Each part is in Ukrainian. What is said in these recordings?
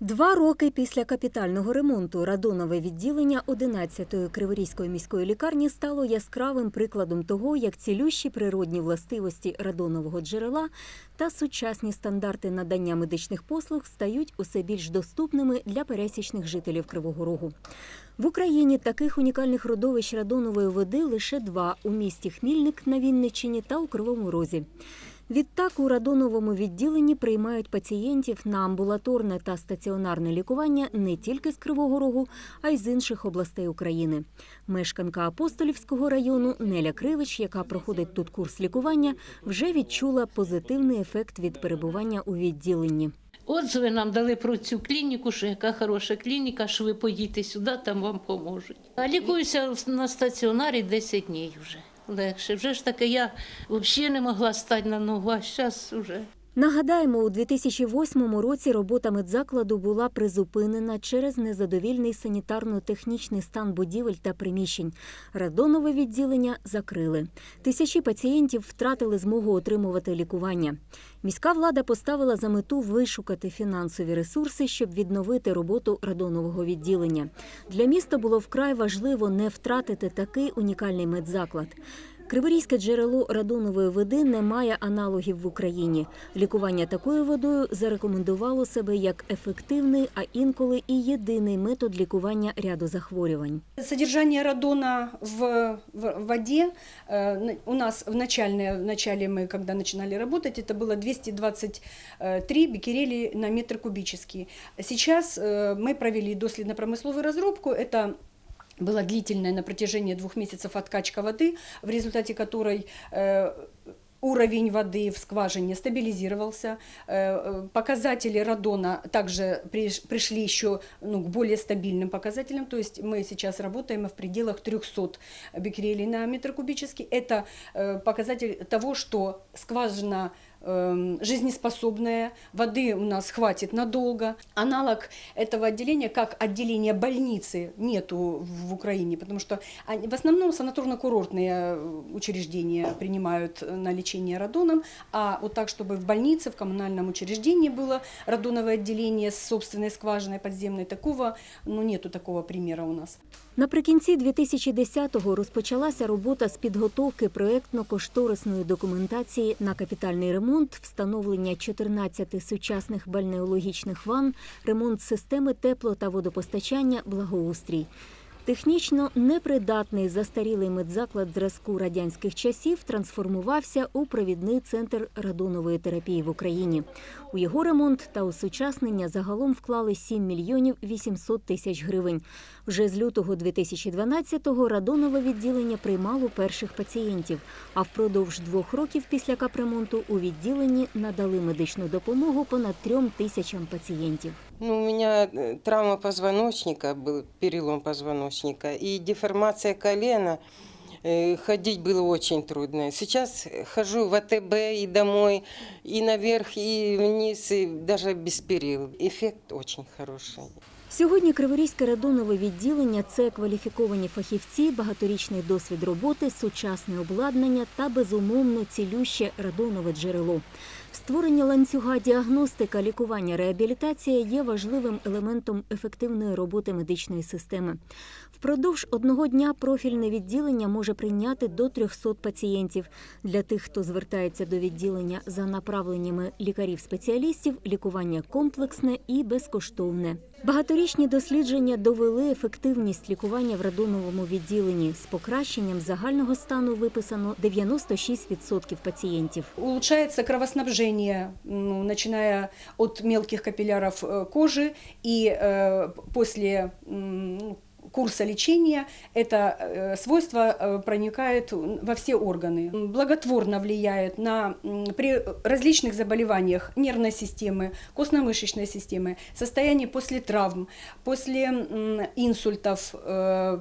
Два роки після капітального ремонту радонове відділення 11-ї Криворізької міської лікарні стало яскравим прикладом того, як цілющі природні властивості радонового джерела та сучасні стандарти надання медичних послуг стають усе більш доступними для пересічних жителів Кривого Рогу. В Україні таких унікальних родовищ радонової води лише два у місті Хмільник на Вінниччині та у Кривому Розі. Відтак у радоновому відділенні приймають пацієнтів на амбулаторне та стаціонарне лікування не тільки з Кривого Рогу, а й з інших областей України. Мешканка Апостолівського району Неля Кривич, яка проходить тут курс лікування, вже відчула позитивний ефект від перебування у відділенні. Отзиви нам дали про цю клініку, що яка хороша клініка, що ви поїдьте сюди, там вам поможуть. А лікуюся на стаціонарі 10 днів вже. Легше. Вже ж таки я взагалі не могла стати на ногу, а зараз вже. Нагадаємо, у 2008 році робота медзакладу була призупинена через незадовільний санітарно-технічний стан будівель та приміщень. Радонове відділення закрили. Тисячі пацієнтів втратили змогу отримувати лікування. Міська влада поставила за мету вишукати фінансові ресурси, щоб відновити роботу радонового відділення. Для міста було вкрай важливо не втратити такий унікальний медзаклад. Криворізьке джерело радонової води не має аналогів в Україні. Лікування такою водою зарекомендувало себе як ефективний, а інколи і єдиний метод лікування ряду захворювань. Содержание радона в, в воде э, на- у нас в начальное, в начале мы, когда начинали работать, это было 223 бикерели на метр кубический. Сейчас э, мы провели доследно-промысловую разрубку. Это была длительная на протяжении двух месяцев откачка воды, в результате которой э, уровень воды в скважине стабилизировался. Э, э, Показатели радона также приш- пришли еще ну, к более стабильным показателям. То есть мы сейчас работаем в пределах 300 бикерелей на метр кубический. Это показатель того, что скважина жизнеспособная, воды у нас хватит надолго. Аналог этого отделения, как отделение больницы, нету в Украине, потому что они- в основном санаторно-курортные э, учреждения принимают э, на лечение радоном, а вот так, чтобы в больнице, в коммунальном учреждении было радоновое отделение с собственной скважиной подземной, такого, ну нету такого примера у нас. Наприкінці 2010-го розпочалася робота з підготовки проєктно-кошторисної документації на капітальний ремонт, встановлення 14 сучасних бальнеологічних ванн, ремонт системи тепло- та водопостачання, благоустрій. Технічно непридатний застарілий медзаклад зразку радянських часів трансформувався у провідний центр радонової терапії в Україні. У його ремонт та осучаснення загалом вклали 7 мільйонів 800 тисяч гривень. Вже з лютого 2012-го радонове відділення приймало перших пацієнтів, а впродовж двох років після капремонту у відділенні надали медичну допомогу понад трьом тисячам пацієнтів. Ну, у меня э, травма позвоночника, был перелом позвоночника и деформация колена. Э, Ходить было очень трудно. Сейчас хожу в АТБ и домой, и наверх, и вниз, и даже без перил. Эффект очень хороший. Сьогодні Криворізьке радонове відділення це кваліфіковані фахівці, багаторічний досвід роботи, сучасне обладнання та безумовно цілюще радонове джерело. Створення ланцюга діагностика, лікування, реабілітація є важливим елементом ефективної роботи медичної системи. Впродовж одного дня профільне відділення може прийняти до 300 пацієнтів. Для тих, хто звертається до відділення за направленнями лікарів-спеціалістів, лікування комплексне і безкоштовне. Багаторічні дослідження довели ефективність лікування в радоновому відділенні. З покращенням загального стану виписано 96% пацієнтів. Улучшается кровоснабжение, ну, начиная от мелких капилляров э, кожи и э, после ну, курса лечения это э, свойство э, проникает во все органы. Благотворно влияет на при различных заболеваниях нервной системы, костно-мышечной системы, состояние после травм, после инсультов, э,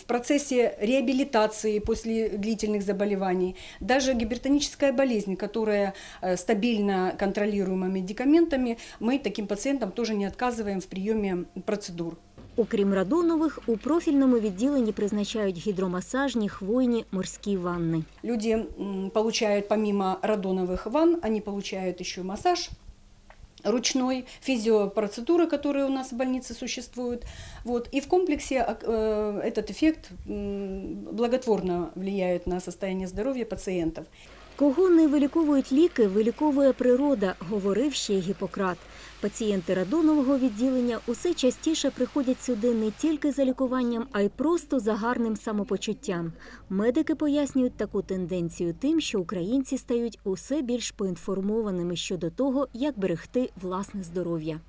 в процессе реабилитации после длительных заболеваний, даже гипертоническая болезнь, которая стабильно контролируема медикаментами, мы таким пациентам тоже не отказываем в приеме процедур. Окрім радонових, у профільному відділенні призначають гідромасажні, хвойні, морські ванни. Люди м, получают помимо радоновых ванн, они получают еще массаж ручной, физиопроцедуры, которые у нас в больнице существуют. Вот. И в комплексе э, этот эффект м, благотворно влияет на состояние здоровья пациентов. Кого не виліковують ліки, виліковує природа, говорив ще Гіппократ. Пацієнти радонового відділення усе частіше приходять сюди не тільки за лікуванням, а й просто за гарним самопочуттям. Медики пояснюють таку тенденцію тим, що українці стають усе більш поінформованими щодо того, як берегти власне здоров'я.